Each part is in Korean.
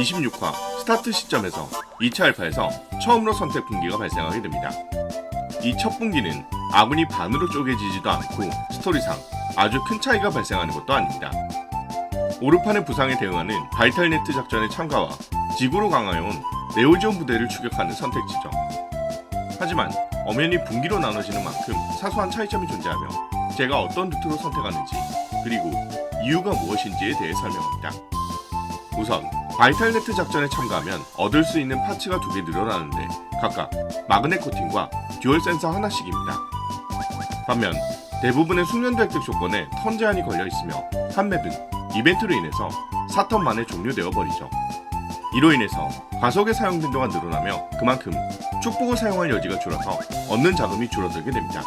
26화 스타트 시점에서 2차 알파에서 처음으로 선택 분기가 발생하게 됩니다. 이 첫 분기는 아군이 반으로 쪼개지지도 않고 스토리상 아주 큰 차이가 발생하는 것도 아닙니다. 오르판의 부상에 대응하는 바이탈네트 작전의 참가와 지구로 강화해온 네오지온 부대를 추격하는 선택지죠. 하지만 엄연히 분기로 나눠지는 만큼 사소한 차이점이 존재하며 제가 어떤 루트로 선택하는지 그리고 이유가 무엇인지에 대해 설명합니다. 우선 바이탈네트 작전에 참가하면 얻을 수 있는 파츠가 두 개 늘어나는데 각각 마그넷 코팅과 듀얼 센서 하나씩입니다. 반면 대부분의 숙련도 획득 조건에 턴 제한이 걸려 있으며 한 맵은 이벤트로 인해서 4턴 만에 종료되어 버리죠. 이로 인해서 과속의 사용 빈도가 늘어나며 그만큼 축복을 사용할 여지가 줄어서 얻는 자금이 줄어들게 됩니다.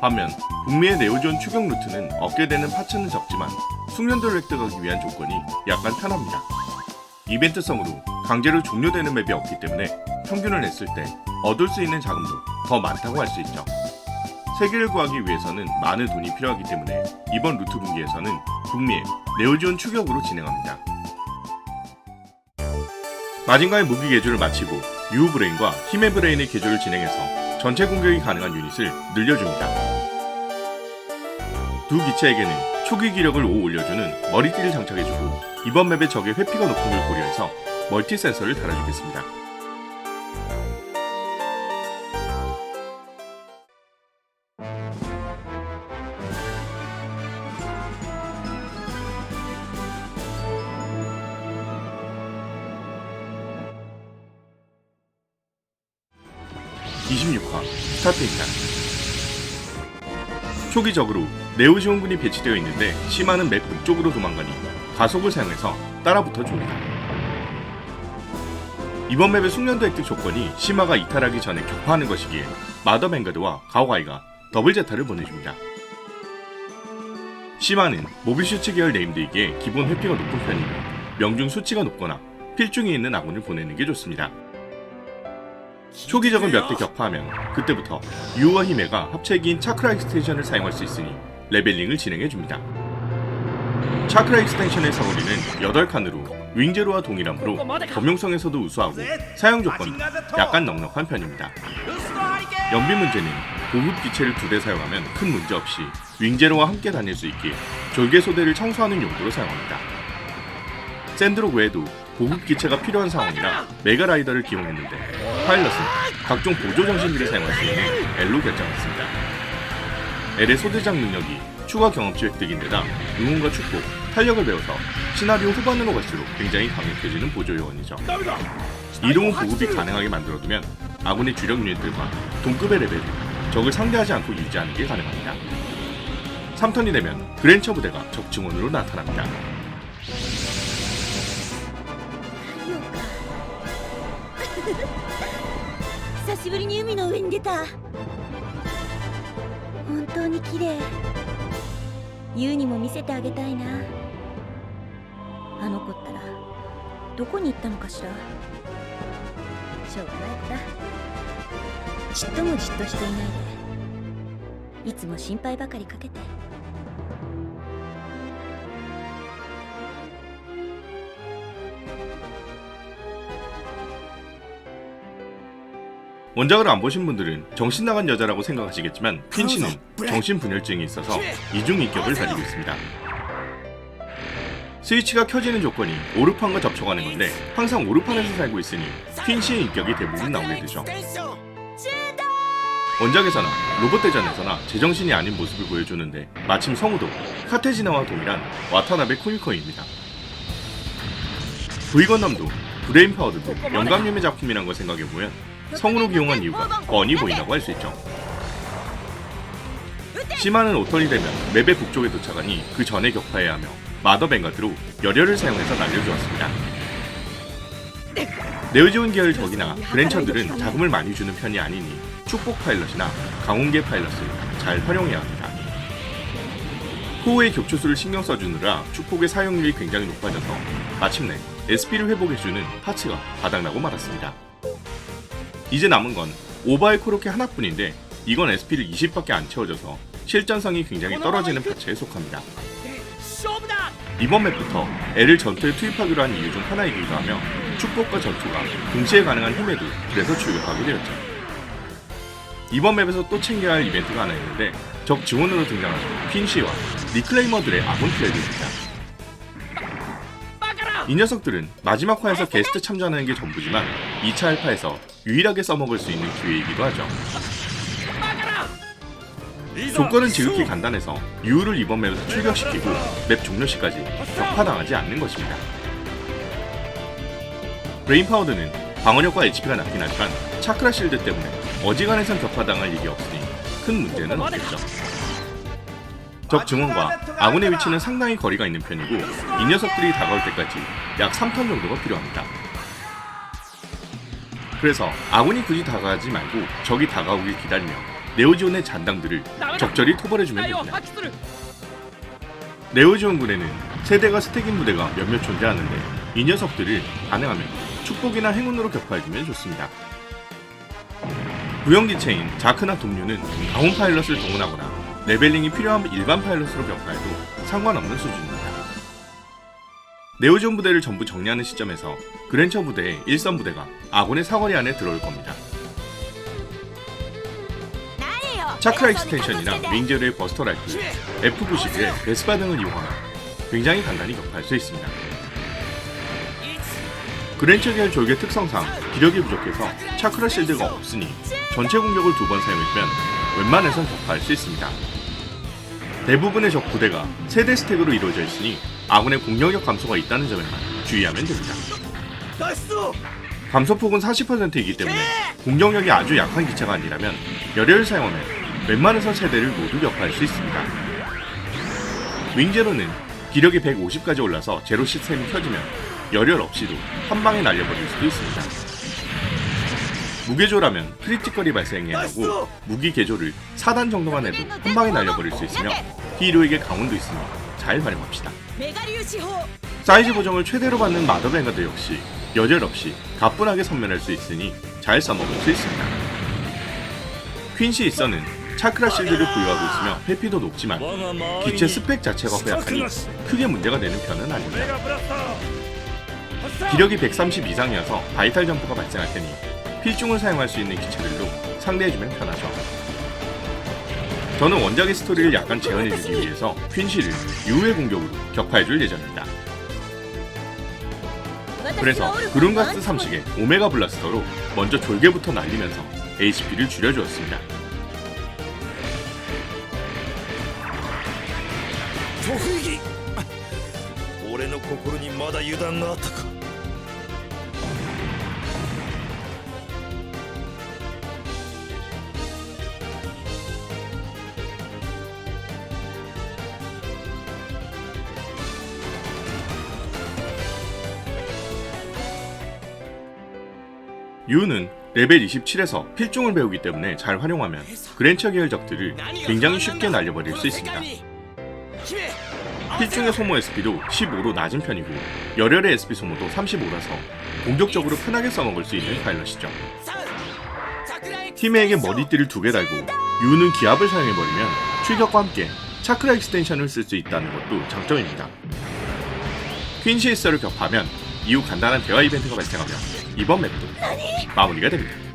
반면 북미의 네오존 추격 루트는 얻게 되는 파츠는 적지만 숙련도를 획득하기 위한 조건이 약간 편합니다. 이벤트성으로 강제로 종료되는 맵이 없기 때문에 평균을 냈을 때 얻을 수 있는 자금도 더 많다고 할 수 있죠. 세계를 구하기 위해서는 많은 돈이 필요하기 때문에 이번 루트 분기에서는 북미의 네오지온 추격으로 진행합니다. 마징가의 무기 개조를 마치고 유브레인과 힘의 브레인의 개조를 진행해서 전체 공격이 가능한 유닛을 늘려줍니다. 두 기체에게는 초기 기력을 5 올려주는 머리띠를 장착해주고 이번 맵의 적의 회피가 높은 걸 고려해서 멀티 센서를 달아주겠습니다. (26화) 스타트입니다. 초기적으로 네오지온군이 배치되어 있는데 시마는 맵 북쪽으로 도망가니 가속을 사용해서 따라붙어 줍니다. 이번 맵의 숙련도 획득 조건이 시마가 이탈하기 전에 격파하는 것이기에 마더 뱅가드와 가오가이가 더블 제타를 보내줍니다. 시마는 모비슈츠 계열 네임드이기에 기본 회피가 높은 편이며 명중 수치가 높거나 필중이 있는 아군을 보내는 게 좋습니다. 초기 적은 몇 대 격파하면 그때부터 유와 히메가 합체기인 차크라 익스텐션을 사용할 수 있으니 레벨링을 진행해줍니다. 차크라 익스텐션의 사거리는 8칸으로 윙제로와 동일하므로 범용성에서도 우수하고 사용 조건이 약간 넉넉한 편입니다. 연비 문제는 고급 기체를 두 대 사용하면 큰 문제 없이 윙제로와 함께 다닐 수 있기에 졸개 소대를 청소하는 용도로 사용합니다. 샌드로 외에도 고급 기체가 필요한 상황이라 메가라이더를 기용했는데 파일럿은 각종 보조 정신기를 사용할 수 있는 L로 결정했습니다. L의 소대장 능력이 추가 경험치 획득인 데다 응원과 축복, 탄력을 배워서 시나리오 후반으로 갈수록 굉장히 강력해지는 보조 요원이죠. 이동은 보급이 가능하게 만들어두면 아군의 주력 유닛들과 동급의 레벨을 적을 상대하지 않고 유지하는 게 가능합니다. 3턴이 되면 그랜처 부대가 적 증원으로 나타납니다. 久しぶりに海の上に出た。本当に綺麗。ユウにも見せてあげたいな。あの子ったらどこに行ったのかしら。しょうがない子だちっともじっとしていないで。いつも心配ばかりかけて。 원작을 안 보신 분들은 정신 나간 여자라고 생각하시겠지만 퀸씨는 정신분열증이 있어서 이중인격을 가지고 있습니다. 스위치가 켜지는 조건이 오르판과 접촉하는 건데 항상 오르판에서 살고 있으니 퀸씨의 인격이 대부분 나오게 되죠. 원작에서나 로봇 대전에서나 제정신이 아닌 모습을 보여주는데 마침 성우도 카테지나와 동일한 와타나베 코미코입니다. 브이건남도 브레인 파워드도 영감님의 작품이란 걸 생각해보면 성우로 기용한 이유가 뻔히 보인다고 할 수 있죠. 시마는 오턴이 되면 맵의 북쪽에 도착하니 그 전에 격파해야 하며 마더 뱅가드로 열혈을 사용해서 날려주었습니다. 네오지온 계열 적이나 그랜처들은 자금을 많이 주는 편이 아니니 축복 파일럿이나 강원계 파일럿을 잘 활용해야 합니다. 호우의 격추수를 신경 써주느라 축복의 사용률이 굉장히 높아져서 마침내 SP를 회복해주는 파츠가 바닥나고 말았습니다. 이제 남은 건 오바의 코르키 하나뿐인데 이건 SP를 20밖에 안 채워져서 실전성이 굉장히 떨어지는 파츠에 속합니다. 이번 맵부터 애를 전투에 투입하기로 한 이유 중 하나이기도 하며 축복과 전투가 동시에 가능한 힘에도 그래서 출격하게 되었죠. 이번 맵에서 또 챙겨야 할 이벤트가 하나 있는데 적 지원으로 등장하는 퀸시와 리클레이머들의 아군 플레이입니다. 이 녀석들은 마지막 화에서 게스트 참전하는 게 전부지만 2차 알파에서 유일하게 써먹을 수 있는 기회이기도 하죠. 조건은 지극히 간단해서 유우를 이번 맵에서 출격시키고 맵 종료 시까지 격파당하지 않는 것입니다. 브레인 파우더는 방어력과 HP가 낮긴 하지만 차크라 실드 때문에 어지간해선 격파당할 일이 없으니 큰 문제는 없겠죠. 적 증원과 아군의 위치는 상당히 거리가 있는 편이고 이 녀석들이 다가올 때까지 약 3턴 정도가 필요합니다. 그래서 아군이 굳이 다가가지 말고 적이 다가오길 기다리며 네오지온의 잔당들을 적절히 토벌해주면 됩니다. 네오지온 군에는 세대가 스택인 무대가 몇몇 존재하는데 이 녀석들을 가능하면 축복이나 행운으로 격파해주면 좋습니다. 무형기체인 자크나 동료는 강원 파일럿을 동원하거나 레벨링이 필요한 일반 파일럿으로 격파해도 상관없는 수준입니다. 네오지온 부대를 전부 정리하는 시점에서 그랜처 부대의 일선 부대가 아군의 사거리 안에 들어올 겁니다. 차크라 익스텐션이나 윙제로의 버스터 라이플, F91의 베스파 등을 이용하면 굉장히 간단히 격파할 수 있습니다. 그랜처 계열 졸개 특성상 기력이 부족해서 차크라 실드가 없으니 전체 공격을 두 번 사용했면 웬만해선 격파할 수 있습니다. 대부분의 적 부대가 세대 스택으로 이루어져 있으니 아군의 공격력 감소가 있다는 점에만 주의하면 됩니다. 감소폭은 40%이기 때문에 공격력이 아주 약한 기체가 아니라면 열혈을 사용하면 웬만해서 세대를 모두 격파할 수 있습니다. 윙제로는 기력이 150까지 올라서 제로 시스템이 켜지면 열혈 없이도 한 방에 날려버릴 수도 있습니다. 무게조라면 크리티컬이 발생해야 하고 무기개조를 4단 정도만 해도 한 방에 날려버릴 수 있으며 히로에게 강원도 있으니 잘 활용합시다. 사이즈 고정을 최대로 받는 마더뱅가드 역시 여절없이 가뿐하게 선멸할 수 있으니 잘 써먹을 수 있습니다. 퀸시 있어는 차크라 실드를 부여하고 있으며 회피도 높지만 기체 스펙 자체가 허약하니 크게 문제가 되는 편은 아닙니다. 기력이 130 이상이어서 바이탈 점프가 발생할 테니 필중을 사용할 수 있는 기체들로 상대해주면 편하죠. 저는 원작의 스토리를 약간 재현해주기 위해서 퀸시를 유의 공격으로 격파해줄 예정입니다. 그래서 그룬가스 3식의 오메가 블라스터로 먼저 졸개부터 날리면서 HP를 줄여주었습니다. 突撃俺の心にまだ油断があったか「 유는 레벨 27에서 필중을 배우기 때문에 잘 활용하면 그랜처 계열 적들을 굉장히 쉽게 날려버릴 수 있습니다. 필중의 소모 SP도 15로 낮은 편이고 열혈의 SP 소모도 35라서 공격적으로 편하게 써먹을 수 있는 파일럿이죠. 팀에게 머리띠를 두 개 달고 유는 기압을 사용해버리면 출격과 함께 차크라 익스텐션을 쓸 수 있다는 것도 장점입니다. 퀸시에서를 격파하면 이후 간단한 대화 이벤트가 발생하며 이번 맵도 마무리가 됩니다.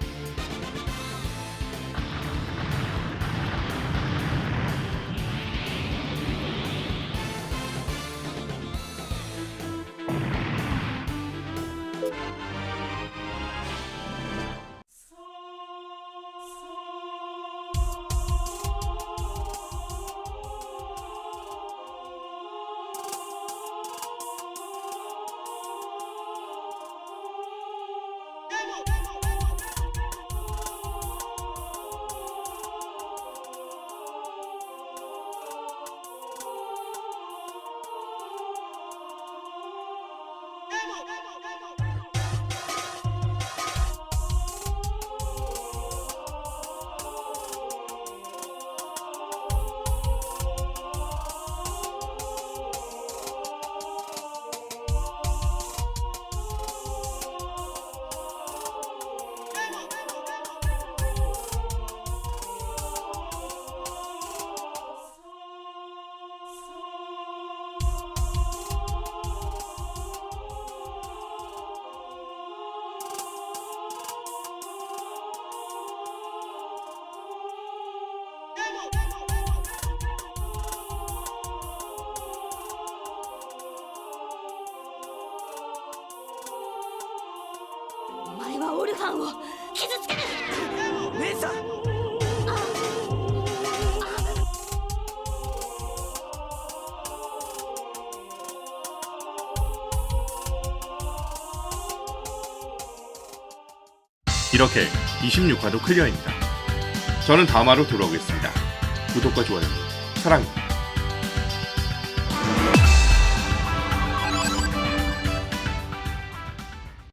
이렇게 26화도 클리어입니다. 저는 다음 화로 돌아오겠습니다. 구독과 좋아요 사랑입니다.